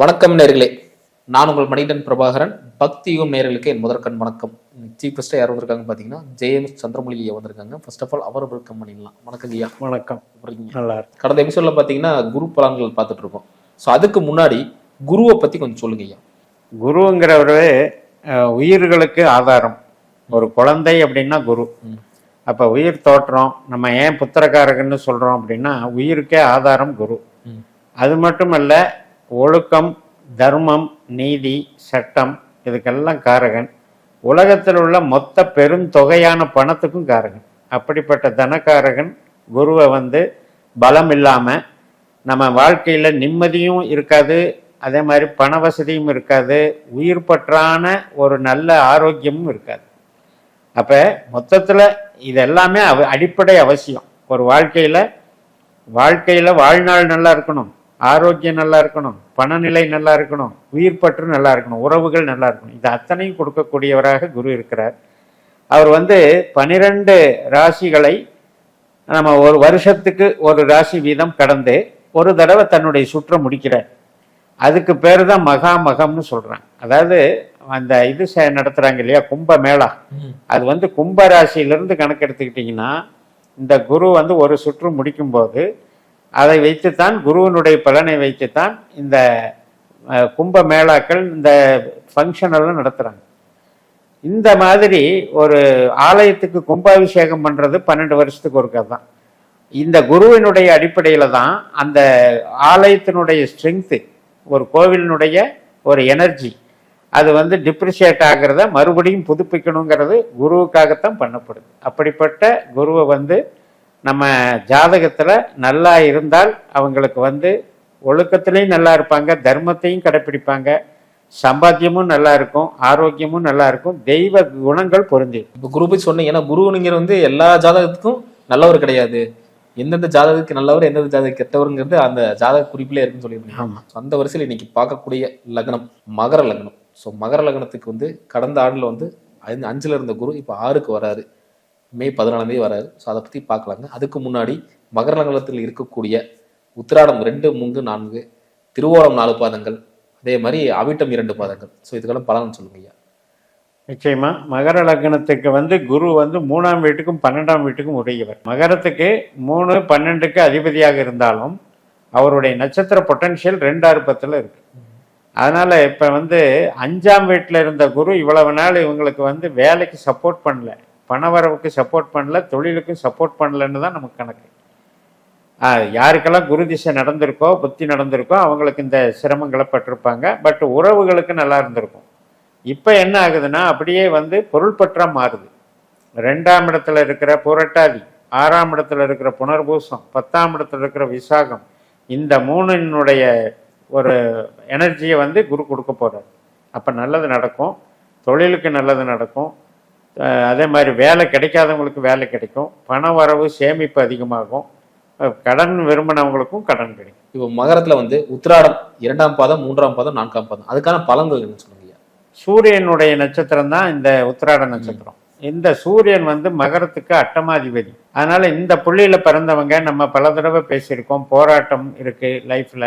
வணக்கம் நேர்களே. நான் உங்கள் மணிகண்டன் பிரபாகரன். பக்தியும் நேர்களுக்கு என் முதற்கண் வணக்கம். சீஃப் கெஸ்ட்டாக யார் வந்திருக்காங்க பார்த்தீங்கன்னா ஜேஎம்எஸ் சந்திரமொழி ஐயா வந்திருக்காங்க. ஃபர்ஸ்ட் ஆஃப் ஆல் அவர் வெல்கம் பண்ணிடலாம். வணக்கம் ஐயா. வணக்கம்? நல்லா கடந்த எபிசோட்ல பார்த்தீங்கன்னா குரு பலன்கள் பார்த்துட்டு இருக்கோம். ஸோ அதுக்கு முன்னாடி குருவை பற்றி கொஞ்சம் சொல்லுங்க ஐயா. குருங்கிறவரு உயிர்களுக்கு ஆதாரம். ஒரு குழந்தை அப்படின்னா குரு. அப்போ உயிர் தோற்றம் நம்ம ஏன் புத்திரக்காரகன்னு சொல்கிறோம் அப்படின்னா உயிருக்கே ஆதாரம் குரு. அது மட்டுமல்ல ஒழுக்கம் தர்மம் நீதி சட்டம் இதுக்கெல்லாம் காரகன். உலகத்தில் உள்ள மொத்த பெருந்தொகையான பணத்துக்கும் காரகன். அப்படிப்பட்ட தனக்காரகன் குருவை வந்து பலம் இல்லாமல் நம்ம வாழ்க்கையில் நிம்மதியும் இருக்காது அதே மாதிரி பண வசதியும் இருக்காது உயிர் பற்றான ஒரு நல்ல ஆரோக்கியமும் இருக்காது. அப்போ மொத்தத்தில் இது எல்லாமே அவ அடிப்படை அவசியம். ஒரு வாழ்க்கையில் வாழ்க்கையில் வாழ்நாள் நல்லா இருக்கணும். ஆரோக்கியம் நல்லா இருக்கணும் பணநிலை நல்லா இருக்கணும் உயிர் பற்று நல்லா இருக்கணும் உறவுகள் நல்லா இருக்கணும். இது அத்தனையும் கொடுக்கக்கூடியவராக குரு இருக்கிறார். அவர் வந்து பனிரெண்டு ராசிகளை நம்ம ஒரு வருஷத்துக்கு ஒரு ராசி வீதம் கடந்து ஒரு தடவை தன்னுடைய சுற்ற முடிக்கிறார். அதுக்கு பேர் தான் மகா மகம்னு சொல்றாங்க. அதாவது அந்த இது நடத்துறாங்க இல்லையா கும்ப மேளா. அது வந்து கும்ப ராசியிலிருந்து கணக்கு எடுத்துக்கிட்டிங்கன்னா இந்த குரு வந்து ஒரு சுற்று முடிக்கும்போது அதை வைத்துத்தான் குருவினுடைய பலனை வைத்துத்தான் இந்த கும்ப மேளாக்கள் இந்த ஃபங்க்ஷனெல்லாம் நடத்துகிறாங்க இந்த மாதிரி ஒரு ஆலயத்துக்கு கும்பாபிஷேகம் பண்ணுறது பன்னெண்டு வருஷத்துக்கு ஒருக்கா தான். இந்த குருவினுடைய அடிப்படையில் தான் அந்த ஆலயத்தினுடைய ஸ்ட்ரென்த்து ஒரு கோவிலினுடைய ஒரு எனர்ஜி அது வந்து டிப்ரிஷியேட் ஆகிறத மறுபடியும் புதுப்பிக்கணுங்கிறது குருவுக்காகத்தான் பண்ணப்படுது. அப்படிப்பட்ட குருவை வந்து நம்ம ஜாதகத்தில் நல்லா இருந்தால் அவங்களுக்கு வந்து ஒழுக்கத்திலையும் நல்லா இருப்பாங்க தர்மத்தையும் கடைப்பிடிப்பாங்க சம்பாத்தியமும் நல்லா இருக்கும் ஆரோக்கியமும் நல்லா இருக்கும் தெய்வ குணங்கள் பொருந்தி இப்போ குரு பற்றி சொன்னீங்க ஏன்னா குருவுங்கிற வந்து எல்லா ஜாதகத்துக்கும் நல்லவர் கிடையாது. எந்தெந்த ஜாதகத்துக்கு நல்லவர் எந்தெந்த ஜாதகம் கெட்டவருங்கிறது அந்த ஜாதக குறிப்பிலே இருக்குன்னு சொல்லியிருந்தீங்க ஆமாம் அந்த வரிசையில் இன்னைக்கு பார்க்கக்கூடிய லக்னம் மகர லக்னம். ஸோ மகர லக்னத்துக்கு வந்து கடந்த ஆண்டில் வந்து அஞ்சுல இருந்த குரு இப்போ ஆறுக்கு வராரு. மே பதினாலாம் தேதி ஸோ அதை பற்றி பார்க்கலாங்க. அதுக்கு முன்னாடி மகர இருக்கக்கூடிய உத்திராடம் ரெண்டு மூன்று நான்கு திருவோணம் நாலு பாதங்கள் அதே மாதிரி அவிட்டம் இரண்டு பாதங்கள். ஸோ இதுக்கெல்லாம் பலன் சொல்லுங்க ஐயா. நிச்சயமா மகர லக்னத்துக்கு வந்து குரு வந்து மூணாம் வீட்டுக்கும் பன்னெண்டாம் வீட்டுக்கும் உடையவர் மகரத்துக்கு மூணு பன்னெண்டுக்கு அதிபதியாக இருந்தாலும் அவருடைய நட்சத்திர பொட்டன்ஷியல் ரெண்டு அறுபத்தில் இருக்கு. அதனால இப்போ வந்து அஞ்சாம் வீட்டில் இருந்த குரு இவ்வளவு நாள் இவங்களுக்கு வந்து வேலைக்கு சப்போர்ட் பண்ணல. பணவரவுக்கு சப்போர்ட் பண்ணல தொழிலுக்கும் சப்போர்ட் பண்ணலன்னு தான் நமக்கு கணக்கு. யாருக்கெல்லாம் குரு திசை நடந்திருக்கோ புத்தி நடந்திருக்கோ அவங்களுக்கு இந்த சிரமங்களை பட்டிருப்பாங்க. பட் உறவுகளுக்கு நல்லா இருந்திருக்கும். இப்போ என்ன ஆகுதுன்னா அப்படியே வந்து பொருள்பற்றா மாறுது. ரெண்டாம் இடத்துல இருக்கிற புரட்டாதி ஆறாம் இடத்துல இருக்கிற புனர்பூசம் பத்தாம் இடத்துல இருக்கிற விசாகம் இந்த மூணினுடைய ஒரு எனர்ஜியை வந்து குரு கொடுக்க போகிறார் அப்போ நல்லது நடக்கும். தொழிலுக்கு நல்லது நடக்கும். அதே மாதிரி வேலை கிடைக்காதவங்களுக்கு வேலை கிடைக்கும். பண வரவு சேமிப்பு அதிகமாகும். கடன் விரும்பினவங்களுக்கும் கடன் கிடைக்கும். இப்போ மகரத்துல வந்து உத்திராடம் இரண்டாம் பாதம் மூன்றாம் பாதம் நான்காம் பாதம். அதுக்கான பலன்கள் சொல்லுங்க ஐயா சூரியனுடைய நட்சத்திரம் தான் இந்த உத்திராட நட்சத்திரம். இந்த சூரியன் வந்து மகரத்துக்கு அட்டமாதிபதி. அதனால இந்த புள்ளியில பிறந்தவங்க நம்ம பல தடவை பேசியிருக்கோம். போராட்டம் இருக்கு லைஃப்ல.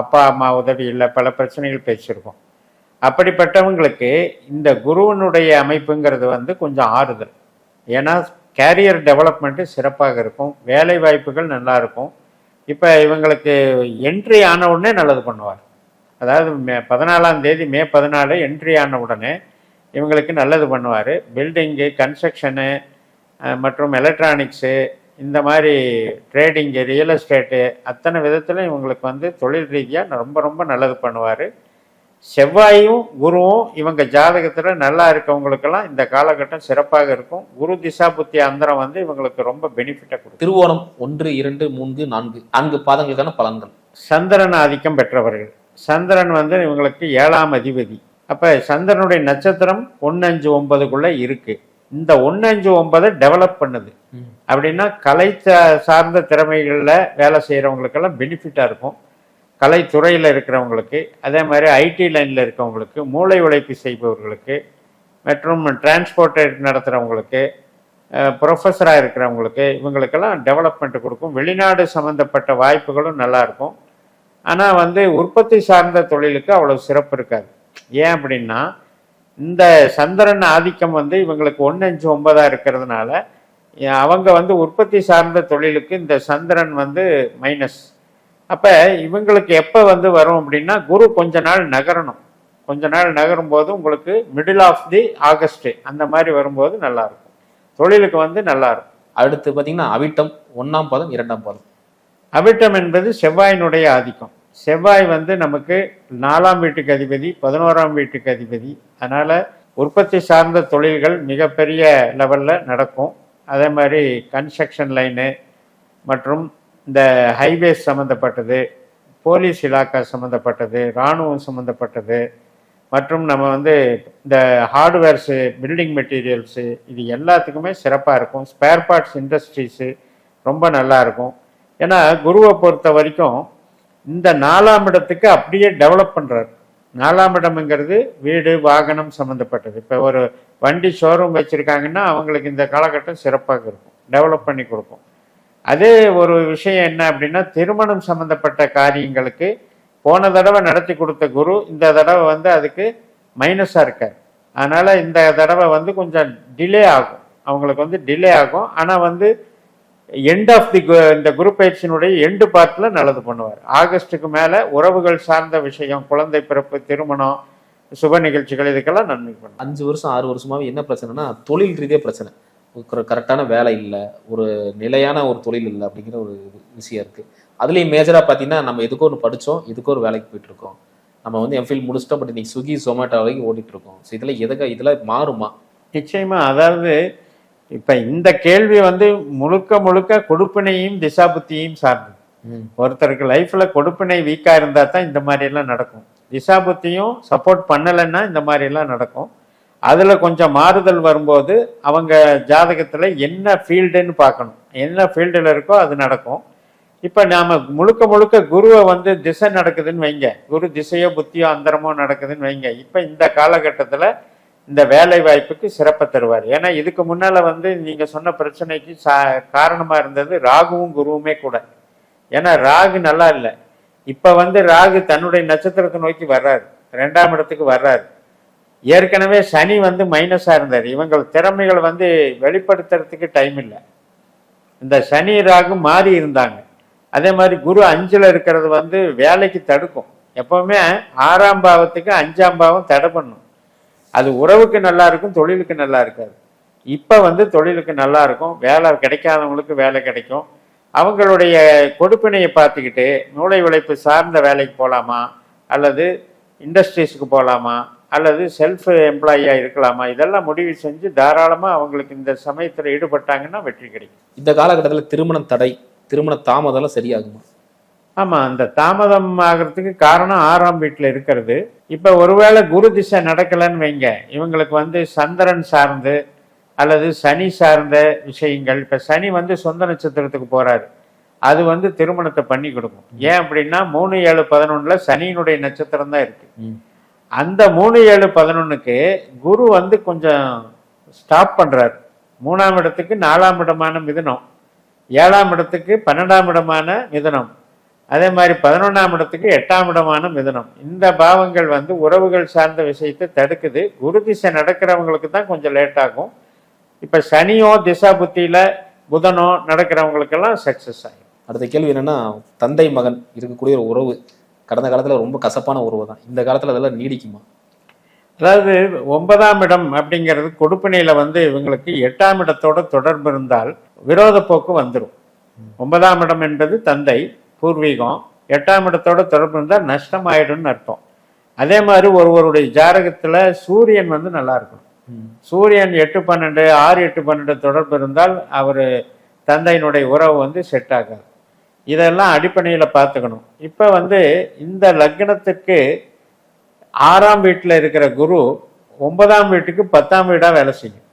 அப்பா அம்மா உதவி இல்லை. பல பிரச்சனைகள் பேசியிருக்கோம். அப்படிப்பட்டவங்களுக்கு இந்த குருவனுடைய அமைப்புங்கிறது வந்து கொஞ்சம் ஆறுதல். ஏன்னா கேரியர் டெவலப்மெண்ட்டு சிறப்பாக இருக்கும் வேலை வாய்ப்புகள் நல்லா இருக்கும். இப்போ இவங்களுக்கு என்ட்ரி ஆன உடனே நல்லது பண்ணுவார். அதாவது மே பதினாலாம் தேதி மே பதினாலு என்ட்ரி ஆன உடனே இவங்களுக்கு நல்லது பண்ணுவார். பில்டிங்கு கன்ஸ்ட்ரக்ஷனு மற்றும் எலக்ட்ரானிக்ஸு இந்த மாதிரி ட்ரேடிங்கு ரியல் எஸ்டேட்டு அத்தனை விதத்தில் இவங்களுக்கு வந்து தொழில் ரீதியாக ரொம்ப ரொம்ப நல்லது பண்ணுவார். செவ்வாயும் குருவும் இவங்க ஜாதகத்தில் நல்லா இருக்கவங்களுக்கெல்லாம் இந்த காலகட்டம் சிறப்பாக இருக்கும். குரு திசா புத்தி அந்தரம் வந்து இவங்களுக்கு ரொம்ப பெனிஃபிட்டை கொடுக்கும். திருவோணம் ஒன்று இரண்டு மூன்று நான்கு. நான்கு பாதங்களுக்கான பலன்கள். சந்திரன் ஆதிக்கம் பெற்றவர்கள். சந்திரன் வந்து இவங்களுக்கு ஏழாம் அதிபதி. அப்ப சந்திரனுடைய நட்சத்திரம் ஒன்று அஞ்சு ஒன்பதுக்குள்ள இருக்கு. இந்த ஒன்று அஞ்சு ஒன்பதை டெவலப் பண்ணுது. அப்படின்னா கலை சார்ந்த திறமைகளில் வேலை செய்கிறவங்களுக்கெல்லாம் பெனிஃபிட்டாக இருக்கும். கலைத்துறையில் இருக்கிறவங்களுக்கு அதே மாதிரி ஐடி லைனில் இருக்கிறவங்களுக்கு மூளை உழைப்பு செய்பவர்களுக்கு மற்றும் டிரான்ஸ்போர்ட்டேட் நடத்துகிறவங்களுக்கு ப்ரொஃபஸராக இருக்கிறவங்களுக்கு இவங்களுக்கெல்லாம் டெவலப்மெண்ட் கொடுக்கும். வெளிநாடு சம்மந்தப்பட்ட வாய்ப்புகளும் நல்லாயிருக்கும் ஆனால் வந்து உற்பத்தி சார்ந்த தொழிலுக்கு அவ்வளோ சிறப்பு இருக்காது. ஏன் அப்படின்னா இந்த சந்திரன் ஆதிக்கம் வந்து இவங்களுக்கு ஒன்று அஞ்சு ஒன்பதாக இருக்கிறதுனால அவங்க வந்து உற்பத்தி சார்ந்த தொழிலுக்கு இந்த சந்திரன் வந்து மைனஸ் அப்போ இவங்களுக்கு எப்போ வந்து வரும் அப்படின்னா குரு கொஞ்ச நாள் நகரணும். கொஞ்ச நாள் நகரும் போது உங்களுக்கு மிடில் ஆஃப் தி ஆகஸ்ட் அந்த மாதிரி வரும்போது நல்லா இருக்கும் தொழிலுக்கு வந்து நல்லா இருக்கும் அடுத்து பார்த்தீங்கன்னா அவிட்டம் ஒண்ணாம் பாதம் இரண்டாம் பாதம். அவிட்டம் என்பது செவ்வாயினுடைய ஆதிக்கம். செவ்வாய் வந்து நமக்கு நாலாம் வீட்டுக்கு அதிபதி பதினோராம் வீட்டுக்கு அதிபதி. அதனால உற்பத்தி சார்ந்த தொழில்கள் மிகப்பெரிய லெவலில் நடக்கும். அதே மாதிரி கன்ஸ்ட்ரக்ஷன் லைனு மற்றும் இந்த ஹைவேஸ் சம்மந்தப்பட்டது போலீஸ் இலாக்கா சம்மந்தப்பட்டது இராணுவம் சம்மந்தப்பட்டது மற்றும் நம்ம வந்து இந்த ஹார்ட்வேர்ஸு பில்டிங் மெட்டீரியல்ஸு இது எல்லாத்துக்குமே சிறப்பாக இருக்கும். ஸ்பேர் பார்ட்ஸ் இண்டஸ்ட்ரீஸு ரொம்ப நல்லா இருக்கும். ஏன்னா குருவை பொறுத்த வரைக்கும் இந்த நாலாம் இடத்துக்கு அப்படியே டெவலப் பண்ணுறாரு நாலாம் இடம்ங்கிறது வீடு வாகனம் சம்மந்தப்பட்டது இப்போ ஒரு வண்டி ஷோரூம் வச்சுருக்காங்கன்னா அவங்களுக்கு இந்த காலகட்டம் சிறப்பாக இருக்கும். டெவலப் பண்ணி கொடுக்கும். அதே ஒரு விஷயம் என்ன அப்படின்னா திருமணம் சம்மந்தப்பட்ட காரியங்களுக்கு போன தடவை நடத்தி கொடுத்த குரு இந்த தடவை வந்து அதுக்கு மைனஸாக இருக்கார். அதனால் இந்த தடவை வந்து கொஞ்சம் டிலே ஆகும். அவங்களுக்கு வந்து டிலே ஆகும். ஆனால் வந்து எண்ட் ஆஃப் தி இந்த குரு பயிற்சியினுடைய எண்டு பார்ட்டில் நல்லது பண்ணுவார். ஆகஸ்ட்டுக்கு மேலே உறவுகள் சார்ந்த விஷயம் குழந்தை பிறப்பு திருமணம் சுப நிகழ்ச்சிகள் இதுக்கெல்லாம் நன்மை பண்ணும். அஞ்சு வருஷம் ஆறு வருஷமாவே என்ன பிரச்சனைனா தொழில் ரீதியாக பிரச்சனை. கரெக்டான வேலை இல்லை ஒரு நிலையான ஒரு தொழில் இல்லை அப்படிங்கிற ஒரு விஷயம் இருக்கு. அதுலேயும் மேஜராக பார்த்தீங்கன்னா நம்ம எதுக்கோ ஒன்று படித்தோம் எதுக்கோ ஒரு வேலைக்கு போயிட்டு இருக்கோம். நம்ம வந்து எம்ஃபில் முடிச்சிட்டோம் பட் இன்னைக்கு ஸ்விக்கி சொமேட்டோ வரைக்கும் ஓடிட்டு இருக்கோம். ஸோ இதில் எதுக்கு இதில் மாறுமா? நிச்சயமா அதாவது இப்ப இந்த கேள்வி வந்து முழுக்க முழுக்க கொடுப்பினையும் திசாபுத்தியையும் சார்ந்தது ஒருத்தருக்கு லைஃப்ல கொடுப்பினை வீக்கா இருந்தா தான் இந்த மாதிரி எல்லாம் நடக்கும். திசாபுத்தியும் சப்போர்ட் பண்ணலைன்னா இந்த மாதிரி எல்லாம் நடக்கும். அதில் கொஞ்சம் மாறுதல் வரும்போது அவங்க ஜாதகத்தில் என்ன ஃபீல்டுன்னு பார்க்கணும். என்ன ஃபீல்டில் இருக்கோ அது நடக்கும். இப்போ நாம் முழுக்க முழுக்க குருவை வந்து திசை நடக்குதுன்னு வைங்க. குரு திசையோ புத்தியோ அந்தரமோ நடக்குதுன்னு வைங்க. இப்போ இந்த காலகட்டத்தில் இந்த வேலை வாய்ப்புக்கு சிறப்பை தருவார். ஏன்னா இதுக்கு முன்னால வந்து நீங்கள் சொன்ன பிரச்சனைக்கு சா காரணமாக இருந்தது ராகுவும் குருவுமே கூட. ஏன்னா ராகு நல்லா இல்லை. இப்போ வந்து ராகு தன்னுடைய நட்சத்திரத்தை நோக்கி வர்றாரு. ரெண்டாம் இடத்துக்கு வர்றாரு. ஏற்கனவே சனி வந்து மைனஸாக இருந்தார். இவங்கள் திறமைகள் வந்து வெளிப்படுத்துறதுக்கு டைம் இல்லை. இந்த சனி ராகு மாறி இருந்தாங்க. அதே மாதிரி குரு அஞ்சில் இருக்கிறது வந்து வேலைக்கு தடுக்கும். எப்பவுமே ஆறாம் பாவத்துக்கு அஞ்சாம் பாவம் தடை பண்ணும். அது உறவுக்கு நல்லா இருக்கும் தொழிலுக்கு நல்லா இருக்காது. இப்போ வந்து தொழிலுக்கு நல்லா இருக்கும். வேலை கிடைக்காதவங்களுக்கு வேலை கிடைக்கும். அவங்களுடைய கொடுப்பினையை பார்த்துக்கிட்டு நூலை உழைப்பு சார்ந்த வேலைக்கு போகலாமா அல்லது இண்டஸ்ட்ரீஸுக்கு போகலாமா அல்லது செல்ஃப் எம்ப்ளாயியாக இருக்கலாமா? இதெல்லாம் முடிவு செஞ்சு தாராளமாக அவங்களுக்கு இந்த சமயத்தில் ஈடுபட்டாங்கன்னா வெற்றி கிடைக்கும். இந்த காலகட்டத்தில் திருமண தடை திருமண தாமதம்லாம் சரியாகுமா? ஆமாம் அந்த தாமதம் ஆகிறதுக்கு காரணம் ஆறாம் வீட்டில் இருக்கிறது. இப்போ ஒருவேளை குரு திசை நடக்கலைன்னு வைங்க. இவங்களுக்கு வந்து சந்திரன் சார்ந்து அல்லது சனி சார்ந்த விஷயங்கள். இப்போ சனி வந்து சொந்த நட்சத்திரத்துக்கு போறாரு. அது வந்து திருமணத்தை பண்ணி கொடுக்கும். ஏன் அப்படின்னா மூணு ஏழு பதினொன்றில் சனியினுடைய நட்சத்திரம் தான் இருக்கு. ம். அந்த மூணு ஏழு பதினொன்றுக்கு குரு வந்து கொஞ்சம் ஸ்டாப் பண்றாரு. மூணாம் இடத்துக்கு நாலாம் இடமான மிதனம் ஏழாம் இடத்துக்கு பன்னெண்டாம் இடமான மிதனம் அதே மாதிரி பதினொன்றாம் இடத்துக்கு எட்டாம் இடமான மிதனம். இந்த பாவங்கள் வந்து உறவுகள் சார்ந்த விஷயத்தை தடுக்குது. குரு திசை நடக்கிறவங்களுக்கு தான் கொஞ்சம் லேட் ஆகும். இப்போ சனியோ திசா புத்தியில புதனோ நடக்கிறவங்களுக்கெல்லாம் சக்ஸஸ் ஆகும் அடுத்த கேள்வி என்னன்னா தந்தை மகன் இருக்கக்கூடிய ஒரு உறவு கடந்த காலத்துல ரொம்ப கசப்பான உறவு தான். இந்த காலத்துல அதெல்லாம் நீடிக்குமா? அதாவது ஒன்பதாம் இடம் அப்படிங்கிறது கொடுப்பினையில வந்து இவங்களுக்கு எட்டாம் இடத்தோட தொடர்பு இருந்தால் விரோத போக்கு வந்துடும் ஒன்பதாம் இடம் என்பது தந்தை பூர்வீகம். எட்டாம் இடத்தோட தொடர்பு இருந்தால் நஷ்டம் ஆயிடும்னு அர்த்தம். அதே மாதிரி ஒருவருடைய ஜாதகத்துல சூரியன் வந்து நல்லா இருக்கணும். சூரியன் எட்டு பன்னெண்டு ஆறு எட்டு பன்னெண்டு தொடர்பு இருந்தால் அவர் தந்தையினுடைய உறவு வந்து செட் ஆகாது. இதெல்லாம் அடிப்படையில் பார்த்துக்கணும். இப்போ வந்து இந்த லக்னத்துக்கு ஆறாம் வீட்டில் இருக்கிற குரு ஒன்பதாம் வீட்டுக்கு பத்தாம் வீடாக வேலை செய்யும்.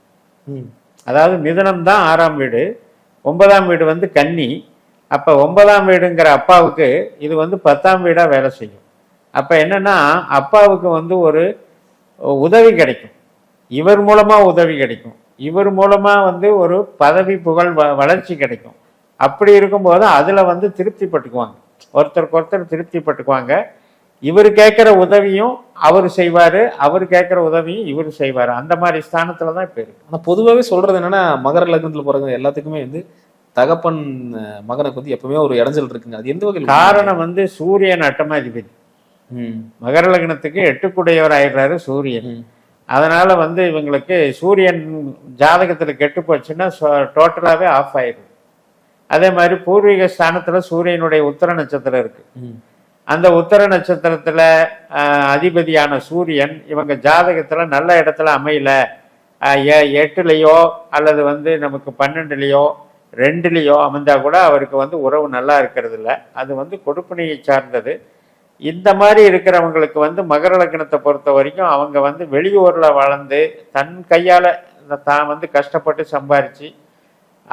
அதாவது மிதுனம் தான் ஆறாம் வீடு ஒன்பதாம் வீடு வந்து கன்னி. அப்போ ஒன்பதாம் வீடுங்கிற அப்பாவுக்கு இது வந்து பத்தாம் வீடாக வேலை செய்யும். அப்போ என்னன்னா அப்பாவுக்கு வந்து ஒரு உதவி கிடைக்கும். இவர் மூலமா உதவி கிடைக்கும். இவர் மூலமா வந்து ஒரு பதவி புகழ் வ- வளர்ச்சி கிடைக்கும். அப்படி இருக்கும்போது அதுல வந்து திருப்தி பட்டுக்குவாங்க ஒருத்தருக்கு ஒருத்தர் திருப்திப்பட்டுக்குவாங்க. இவர் கேட்குற உதவியும் அவர் செய்வார் அவர் கேட்குற உதவியும் இவர் செய்வார். அந்த மாதிரி ஸ்தானத்தில் தான் இப்போ இருக்கு. ஆனா பொதுவாகவே சொல்றது என்னன்னா மகர லக்னத்துல பிறகு எல்லாத்துக்குமே வந்து தகப்பன் மகனுக்கு வந்து எப்பவுமே ஒரு இடைஞ்சல் இருக்குங்க. அது எந்த வகையில்? காரணம் வந்து சூரியன் அட்டமாதிபதி. ம், மகர லக்னத்துக்கு எட்டுக்குடையவர் ஆயிடுறாரு சூரியன் அதனால வந்து இவங்களுக்கு சூரியன் ஜாதகத்தில் கெட்டு போச்சுன்னா டோட்டலாகவே ஆஃப் ஆயிடுது அதே மாதிரி பூர்வீக ஸ்தானத்தில் சூரியனுடைய உத்தர நட்சத்திரம் இருக்கு. ம், அந்த உத்தர நட்சத்திரத்துல அதிபதியான சூரியன் இவங்க ஜாதகத்துல நல்ல இடத்துல அமையல. எட்டுலயோ அல்லது வந்து நமக்கு பன்னெண்டுலயோ ரெண்டுலயோ அமைந்தா கூட அவருக்கு வந்து உறவு நல்லா இருக்கிறது இல்ல அது வந்து கொடுப்பனையை சார்ந்தது. இந்த மாதிரி இருக்கிறவங்களுக்கு வந்து மகர லக்னத்தை பொறுத்த வரைக்கும் அவங்க வந்து வெளியூர்ல வளர்ந்து தன் கையால தான் வந்து கஷ்டப்பட்டு சம்பாரிச்சு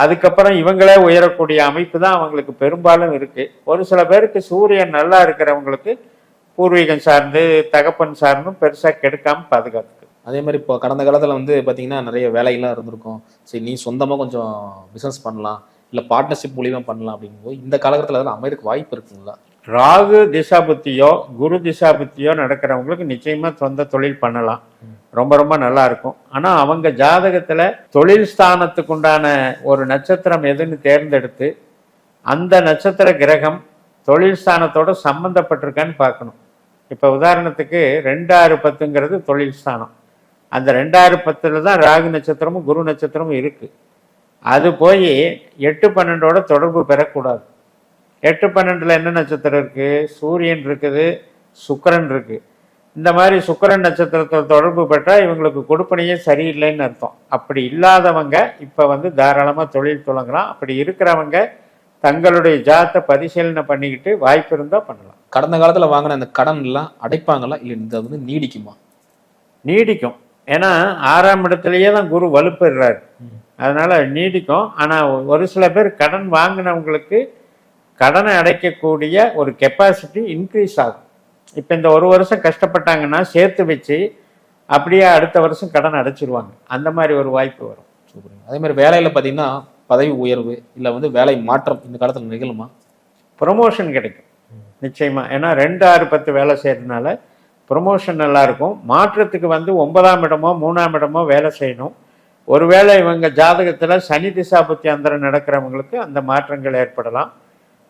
அதுக்கப்புறம் இவங்களே உயரக்கூடிய அமைப்பு தான் அவங்களுக்கு பெரும்பாலும் இருக்கு. ஒரு சில பேருக்கு சூரியன் நல்லா இருக்கிறவங்களுக்கு பூர்வீகம் சார்ந்து தகப்பன் சார்ந்தும் பெருசாக கெடுக்காமல் பாதுகாத்துக்கு. அதே மாதிரி இப்போ கடந்த காலத்தில் வந்து பார்த்திங்கன்னா நிறைய வேலையெல்லாம் இருந்திருக்கும். சரி நீ சொந்தமாக கொஞ்சம் பிஸ்னஸ் பண்ணலாம் இல்லை பார்ட்னர்ஷிப் மூலியமாக பண்ணலாம் அப்படிங்கும்போது இந்த காலகட்டத்தில் அதெல்லாம் அமையறதுக்கு வாய்ப்பு இருக்குங்களா? ராகு திசாபுத்தியோ குரு திசாபுத்தியோ நடக்கிறவங்களுக்கு நிச்சயமா சொந்த தொழில் பண்ணலாம். ரொம்ப ரொம்ப நல்லா இருக்கும். ஆனா அவங்க ஜாதகத்துல தொழில் ஸ்தானத்துக்கு உண்டான ஒரு நட்சத்திரம் எதுன்னு தேர்ந்தெடுத்து அந்த நட்சத்திர கிரகம் தொழில் ஸ்தானத்தோட சம்பந்தப்பட்டிருக்கான்னு பார்க்கணும். இப்போ உதாரணத்துக்கு ரெண்டாயிரம் பத்துங்கிறது தொழில் ஸ்தானம். அந்த ரெண்டாயிரம் பத்துல தான் ராகு நட்சத்திரமும் குரு நட்சத்திரமும் இருக்கு. அது போய் எட்டு பன்னெண்டோட தொடர்பு பெறக்கூடாது. எட்டு பன்னெண்டுல என்ன நட்சத்திரம் இருக்கு? சூரியன் இருக்குது சுக்கிரன் இருக்கு. இந்த மாதிரி சுக்கிரன் நட்சத்திரத்தை தொடர்பு பெற்றா இவங்களுக்கு கொடுப்பனையே சரியில்லைன்னு அர்த்தம். அப்படி இல்லாதவங்க இப்ப வந்து தாராளமா தொழில் தொடங்கலாம். அப்படி இருக்கிறவங்க தங்களுடைய ஜாத்தை பரிசீலனை பண்ணிக்கிட்டு வாய்ப்பு இருந்தா பண்ணலாம். கடந்த காலத்துல வாங்கின அந்த கடன் எல்லாம் அடைப்பாங்களா? இல்ல இந்த வந்து நீடிக்குமா? நீடிக்கும். ஏன்னா ஆறாம் இடத்துலயே தான் குரு வலுப்பெறாரு அதனால நீடிக்கும். ஆனா ஒரு சில பேர் கடன் வாங்கினவங்களுக்கு கடனை அடைக்கக்கூடிய ஒரு கெப்பாசிட்டி இன்க்ரீஸ் ஆகும். இப்போ இந்த ஒரு வருஷம் கஷ்டப்பட்டாங்கன்னா சேர்த்து வச்சு அப்படியே அடுத்த வருஷம் கடன் அடைச்சிருவாங்க. அந்த மாதிரி ஒரு வாய்ப்பு வரும். அதே மாதிரி வேலையில பாத்தீங்கன்னா பதவி உயர்வு இல்ல வந்து வேலை மாற்றம் இந்த காலத்துல நிகழுமா? ப்ரொமோஷன் கிடைக்கும். நிச்சயமா. ஏன்னா ரெண்டு ஆறு பத்து வேலை செய்யறதுனால ப்ரொமோஷன் நல்லா இருக்கும். மாற்றத்துக்கு வந்து ஒன்பதாம் இடமோ மூணாம் இடமோ வேலை செய்யணும். ஒருவேளை இவங்க ஜாதகத்துல சனி திசா புத்தி அந்தரம் நடக்கிறவங்களுக்கு அந்த மாற்றங்கள் ஏற்படலாம்.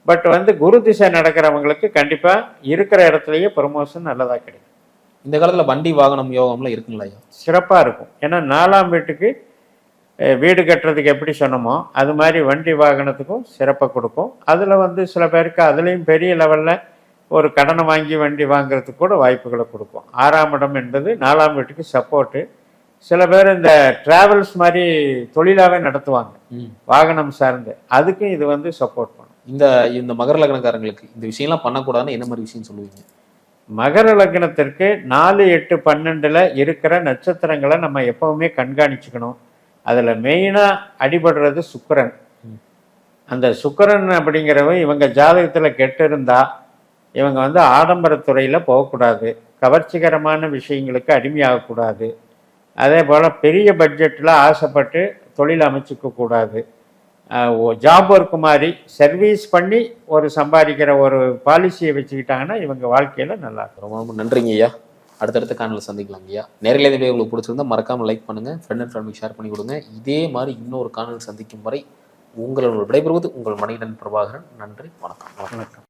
பட் வந்து குரு திசை நடக்கிறவங்களுக்கு கண்டிப்பா இருக்கிற இடத்துலயே ப்ரொமோஷன் நல்லதா கிடைக்கும். இந்த காலத்துல வண்டி வாகனம் யோகம்லாம் இருக்குங்களா ஐயா? சிறப்பா இருக்கும். ஏன்னா நாலாம் வீட்டுக்கு வீடு கட்டுறதுக்கு எப்படி சொன்னோமோ அது மாதிரி வண்டி வாகனத்துக்கும் சிறப்பை கொடுக்கும். அதுல வந்து சில பேருக்கு அதுலேயும் பெரிய லெவல்ல ஒரு கடனை வாங்கி வண்டி வாங்குறதுக்கு கூட வாய்ப்புகளை கொடுக்கும். ஆறாம் இடம் என்பது நாலாம் வீட்டுக்கு சப்போர்ட்டு சில பேர் இந்த டிராவல்ஸ் மாதிரி தொழிலாவே நடத்துவாங்க. வாகனம் சார்ந்து. அதுக்கும் இது வந்து சப்போர்ட் பண்ணும். இந்த இந்த மகர லக்னக்காரங்களுக்கு இந்த விஷயம்லாம் பண்ணக்கூடாதுன்னு என்ன மாதிரி விஷயம் சொல்லுவீங்க? மகர லக்னத்திற்கு நாலு எட்டு பன்னெண்டுல இருக்கிற நட்சத்திரங்களை நம்ம எப்பவுமே கண்காணிச்சுக்கணும். அதுல மெயினா அடிபடுறது சுக்கிரன். அந்த சுக்கிரன் அப்படிங்கிறவன் இவங்க ஜாதகத்துல கெட்டு இருந்தா இவங்க வந்து ஆடம்பரத்துறையில போகக்கூடாது. கவர்ச்சிகரமான விஷயங்களுக்கு அடிமையாகக்கூடாது. அதே போல பெரிய பட்ஜெட்ல ஆசைப்பட்டு தொழில் அமைச்சுக்க கூடாது ஜாப் ஒர்க் மாதிரி சர்வீஸ் பண்ணி ஒரு சம்பாதிக்கிற ஒரு பாலிசியை வச்சுக்கிட்டாங்கன்னா இவங்க வாழ்க்கையில நல்லா இருக்கும். ரொம்ப ரொம்ப நன்றிங்க ஐயா. அடுத்தடுத்த காணொலி சந்திக்கலாம் ஐயா. நேரில் இந்த உங்களுக்கு பிடிச்சிருந்தா மறக்காம லைக் பண்ணுங்க ஃப்ரெண்ட் அண்ட் ஃபேமிலி ஷேர் பண்ணி கொடுங்க. இதே மாதிரி இன்னொரு காணொலி சந்திக்கும் வரை உங்களோட விடைபெறுவது உங்கள் மணிகண்டன் பிரபாகரன். நன்றி வணக்கம். வணக்கம்.